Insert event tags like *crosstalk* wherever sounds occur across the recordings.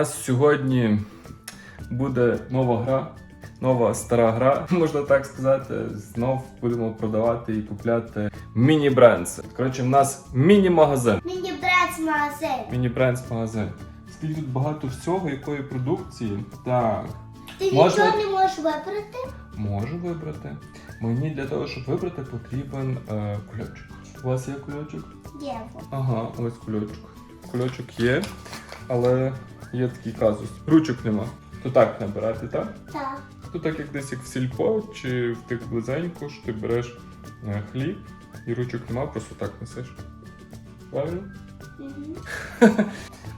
нас сьогодні буде нова гра, нова стара гра, *laughs* можна так сказати. Знов будемо продавати і купляти міні-брендс. Коротше, в нас міні-магазин. Мені брат магазин. Міні-брендс магазин. Скільки тут багато всього, якої продукції. Так, Ти Можна- нічого не можеш вибрати? можу вибрати. Мені для того, щоб вибрати, потрібен е, кульочок. У вас є кульочок? Єво. Ага, ось кульочок. Кульочок є, але є такий казус. Ручок нема. То так набирати, так? Так. То так як десь як в сільпо чи в тих близенько, що ти береш е, хліб і ручок нема, просто так несеш. Правильно? Мгм. *laughs*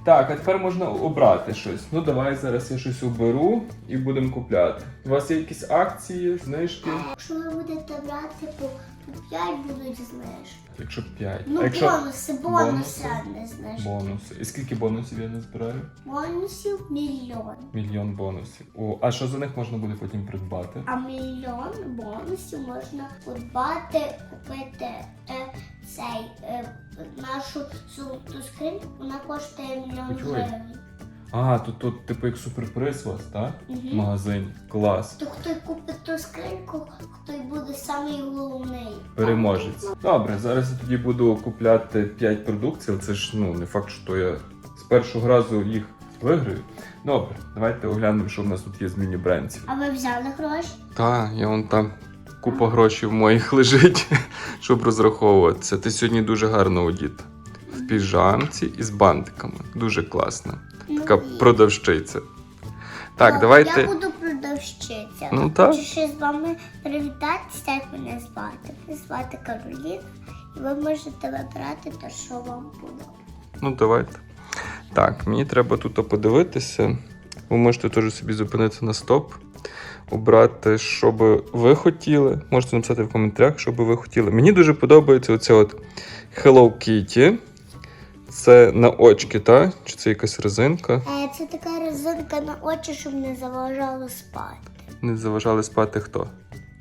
Так, а тепер можна обрати щось. Ну давай зараз я щось оберу і будемо купляти. У вас є якісь акції, знижки? Якщо ви будете брати по, по 5 будуть знижки. Якщо 5. Ну, якщо бонуси, бонуси, бонуси? а не знижки. бонуси. І скільки бонусів я не збираю? Бонусів мільйон. Мільйон бонусів. О, а що за них можна буде потім придбати? А мільйон бонусів можна подбати, купити е, цей е, нашу золоту скриньку. Вона коштує мільйон гривень. А, тут, тут типу як суперприз у вас, так? В Мгм. магазині. Клас. То хто й купить ту скриньку, хто й буде самий головний. Переможець. Добре, зараз я тоді буду купляти 5 продукцій, але це ж ну не факт, що я з першого разу їх виграю. Добре, давайте оглянемо, що в нас тут є з міні-брендів. А ви взяли гроші? Так, я вон там купа грошей в моїх лежить, *laughs* щоб розраховуватися. Ти сьогодні дуже гарно одіта. В піжамці і з бантиками. Дуже класно. Така Ну, продавщиця. Так, давайте. Я буду продавщиця. Ну, так. Хочу ще з вами привітатися, як мене звати. Мене звати Кароліна, і ви можете вибрати те, що вам подобається. Ну, давайте. Так, мені треба тут подивитися. Ви можете теж собі зупинитися на стоп, обрати, що би ви хотіли. Можете написати в коментарях, що би ви хотіли. Мені дуже подобається оця от Hello Kitty. Це на очки, так? Чи це якась резинка? Е, Це така резинка на очі, щоб не заважало спати. Не заважали спати хто?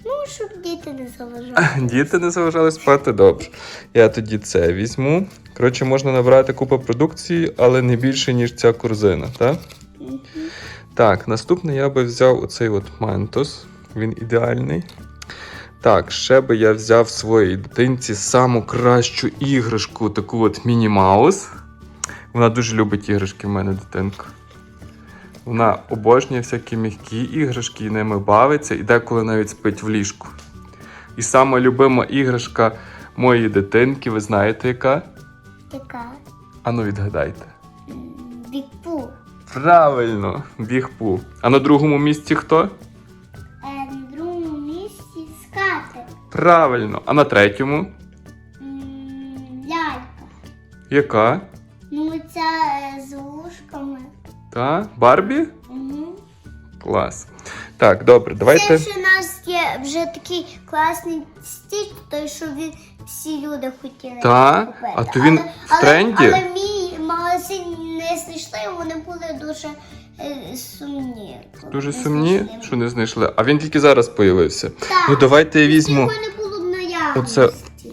Ну, щоб діти не заважали. *laughs* Діти не заважали спати добре. Я тоді це візьму. Коротше, можна набрати купу продукції, але не більше, ніж ця корзина, так? Так, наступне я би взяв оцей от мантус. Він ідеальний. Так, ще би я взяв своїй дитинці саму кращу іграшку, таку от Міні Маус. Вона дуже любить іграшки в мене дитинка. Вона обожнює всякі м'які іграшки, і ними бавиться, і деколи навіть спить в ліжку. І сама любима іграшка моєї дитинки, ви знаєте яка? Яка? Ану відгадайте. Правильно, бігпу. А на другому місці хто? Е, На другому місці скати. Правильно. А на третьому? М, Лялька. Яка? Ну, ця е, з вушками. Та? Барбі? Угу. Клас. Так, добре, давайте. Це ж у нас є вже такий класний стіч, той, що він всі люди хотіли Та? купити. А то він в тренді? Але, але мій магазин не знайшли, вони були дуже е, сумні. Дуже сумні, що не знайшли. А він тільки зараз появився. Так. Ну давайте я візьму оце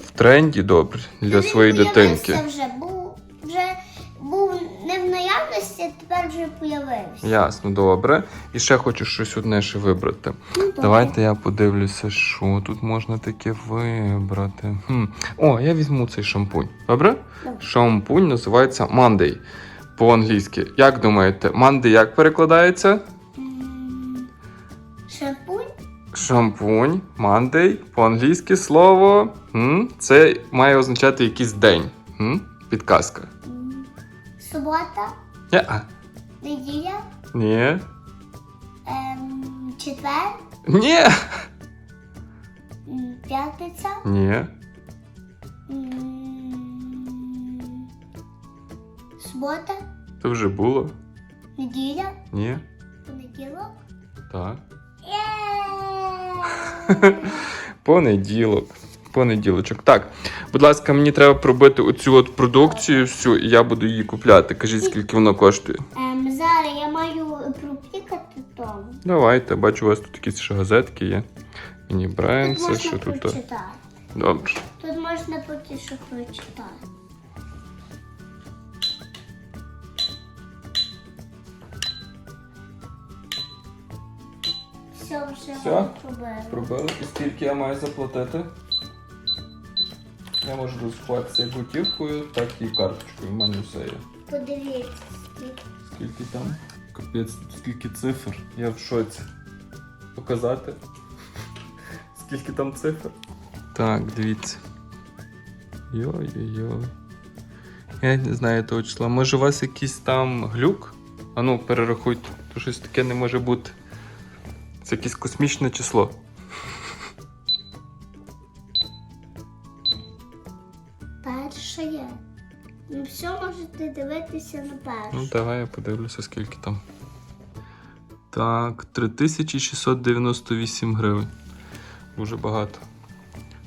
в тренді добре для своєї дитинки. вже вже появився. Ясно, добре. І ще хочу щось одне ще вибрати. Ну. Давайте я подивлюся, що тут можна таке вибрати. Хм. О, я візьму цей шампунь. Добре? Добре. Шампунь називається Monday по-англійськи. Як думаєте, Monday як перекладається? Шампунь? Шампунь, Monday, по-англійськи слово. М? Це має означати якийсь день. М? Підказка. Субота? Ня. Неділя? Ні. Ем, четвер? Ні. М, П'ятниця? Ні. М, Субота? Це вже було. Неділя? Ні. Понеділок? Так. Є! *laughs* Понеділок. Понеділочок. Так, будь ласка, мені треба пробити оцю от продукцію всю, і я буду її купляти. Кажіть, скільки воно коштує. Ем, Давайте, бачу, у вас тут якісь ще газетки є. Мені Брайан, це що тут. прочитати. Добре. Тут можна поки що прочитати. Все, вже Все? вам зробили. Пробили. Скільки я маю заплатити? Я можу розплатитися як готівкою, так і карточкою. У мене все є. Подивіться, скільки. Скільки там? Капець, скільки цифр. Я в шоці. Показати? Скільки там цифр? Так, дивіться. Йой-йой-йой. Я не знаю того числа. Може у вас якийсь там глюк? А ну, перерахуйте. То щось таке не може бути. Це якесь космічне число. Дивитися на перше. Ну, давай я подивлюся, скільки там. Так, 3698 гривень. Дуже багато.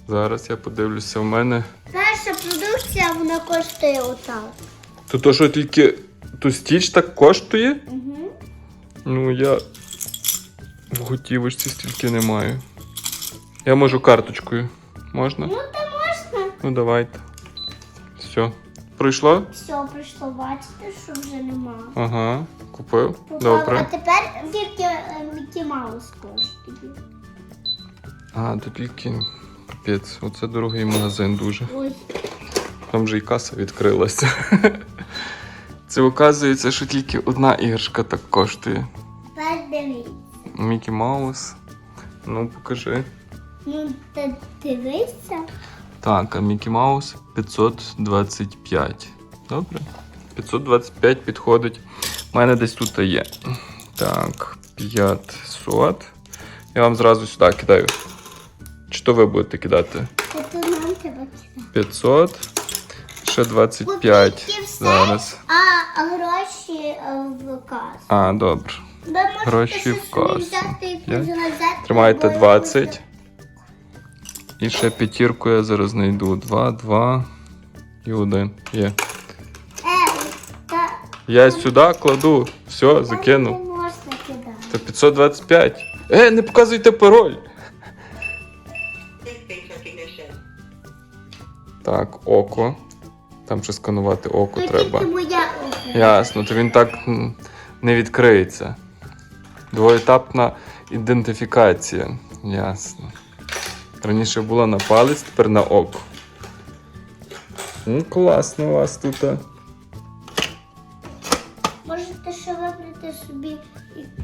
Зараз я подивлюся, в мене. Перша продукція вона коштує отак. То то, що тільки ту стіч так коштує? Угу. Ну, я в готівочці стільки не маю. Я можу карточкою. Можна? Ну та можна. Ну, давайте. Все. Пройшло? Все, прийшло, бачите, що вже нема. Ага, купив. А Добре. тепер тільки е, Мікі Маус коштує. А, то тільки. Капець, оце дорогий магазин дуже. Ой. Там вже і каса відкрилася. *laughs* Це оказується, що тільки одна іграшка так коштує. Тепер дивіться. Мікі Маус. Ну, покажи. Ну, та дивися. Так, а Мікі Маус 525. Добре. 525 підходить. У мене десь тут є. Так, 500. Я вам зразу сюди кидаю. Чи то ви будете кидати? Це то нам треба кидати. 500. Ще 25. Все, Зараз. А, гроші е, в касу. А, добре. Гроші в касу. Тримайте 20. І ще п'ятірку я зараз знайду. 2, 2 і 1. Є. Я сюди кладу. Все, там закинув. не можна кидати. Це 525. Е, не показуйте пароль. Так, око. Там ще сканувати око треба. моя око. Ясно, то він так м, не відкриється. Двоетапна ідентифікація. Ясно. Раніше була на палець, тепер на око. Ну, класно у вас тут. Можете ще вибрати собі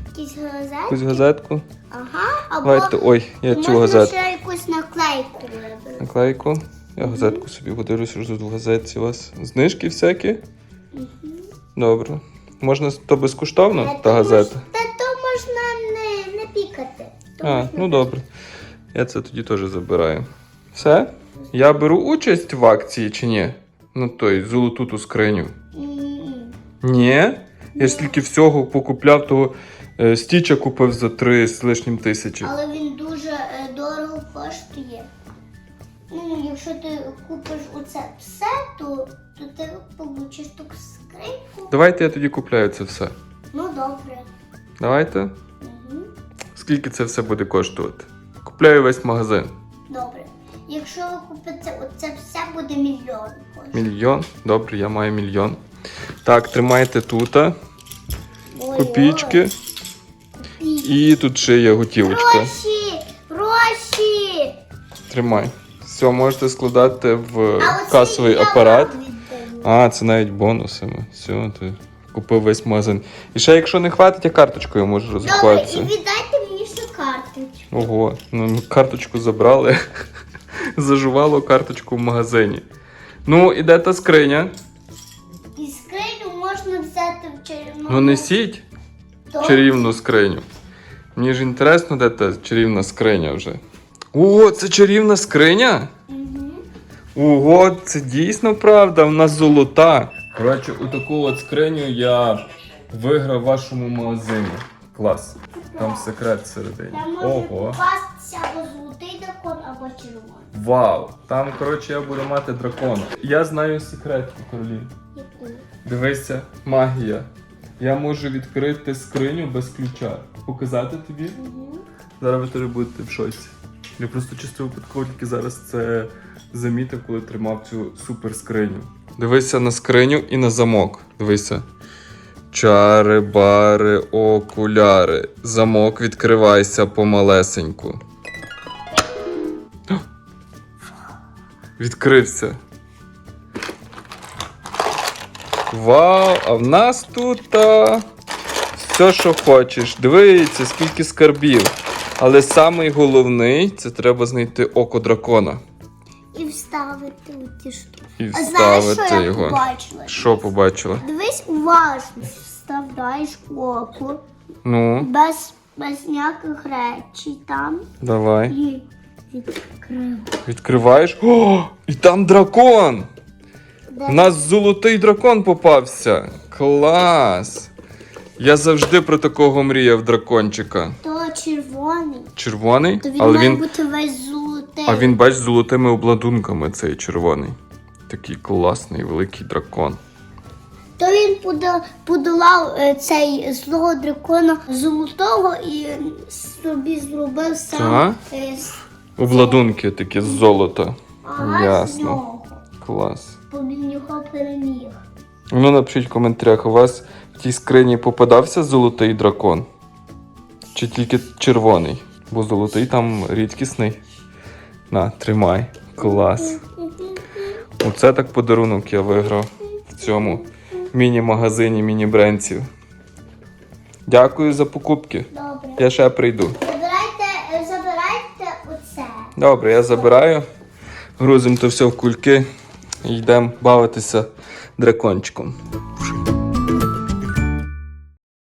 якісь газети. Якусь газетку. Ага, або Давайте, ой, я цю можна газетку. ще якусь наклейку вибрати. Наклейку. Я газетку собі подивлюся, що тут в газетці у вас. Знижки всякі? Добре. Можна то безкоштовно, Та та газета. мож- Та то можна не, не пікати. То А, можна ну добре. Я це тоді теж забираю. Все? Я беру участь в акції чи ні? Ну той, золоту ту скриню. Ні. Я ж тільки всього покупляв, того е, стіча купив за три з лишнім тисячі. Але він дуже е, дорого коштує. Ну, якщо ти купиш оце все, то, то ти получиш таку скриньку. Давайте я тоді купляю це все. Ну добре. Давайте. Угу. Скільки це все буде коштувати? Купляю весь магазин. Добре. Якщо ви купите оце все, буде мільйон. Мільйон. Добре, я маю мільйон. Так, тримайте тут. Копійки. І тут ще є готівочка. Гроші! Гроші! Тримай. Все, можете складати в А касовий апарат. А, це навіть бонусами. Все, ти купив весь магазин. І ще, якщо не хватить, я карточкою можу Добре, і розрахуватися. віддайте мені ще карточку. Ого, ну ми карточку забрали. *laughs* Зажувало карточку в магазині. Ну, і де та скриня? І скриню можна взяти в чарівному. Ну несіть домі. чарівну скриню. Мені ж інтересно, де та чарівна скриня вже. О, це чарівна скриня? Мгм. Ого, це дійсно правда, вона золота. Коротше, у таку от скриню я виграв в вашому магазині. Клас. Там секрет всередині. Там може Ого. попастися або золотий дракон, або червоний. Вау! Там, коротше, я буду мати дракона. Я знаю секрет у королі. Дивися, магія. Я можу відкрити скриню без ключа. Показати тобі? Мгм. Зараз ви теж будете в шоці. Я просто чисто випадково тільки зараз це замітив, коли тримав цю супер скриню. Дивися на скриню і на замок. Дивися. Чари, бари, окуляри. Замок відкривайся помалесеньку. *gasps* Відкрився. Вау! А в нас тут а, все, що хочеш. Дивіться, скільки скарбів. Але самий головний це треба знайти око дракона І вставити у ті штуки. і А знаєш, що вставити я його. побачила? Що побачила? Дивись уважно, вставляєш око Ну, без, без ніяких речей там давай. і відкрив. Відкриваєш. О, і там дракон! У нас золотий дракон попався. Клас! Я завжди про такого мріяв дракончика. То червоний, Червоний, то він але має він. бути весь. А він, бач, з золотими обладунками цей червоний. Такий класний великий дракон. То він подолав е, цей злого дракона золотого і собі зробив сам е, з- Обладунки такі з золота. ага, з Ясно. нього. Клас. Бо він його переміг. Ну, напишіть в коментарях, у вас в тій скрині попадався золотий дракон? Чи тільки червоний? Бо золотий там рідкісний. На, тримай. Клас. Оце так подарунок я виграв в цьому міні-магазині міні-бренців. Дякую за покупки. Добре. Я ще прийду. Забирайте, е, забирайте оце. Добре, я забираю. Грузимо то все в кульки і йдемо бавитися дракончиком.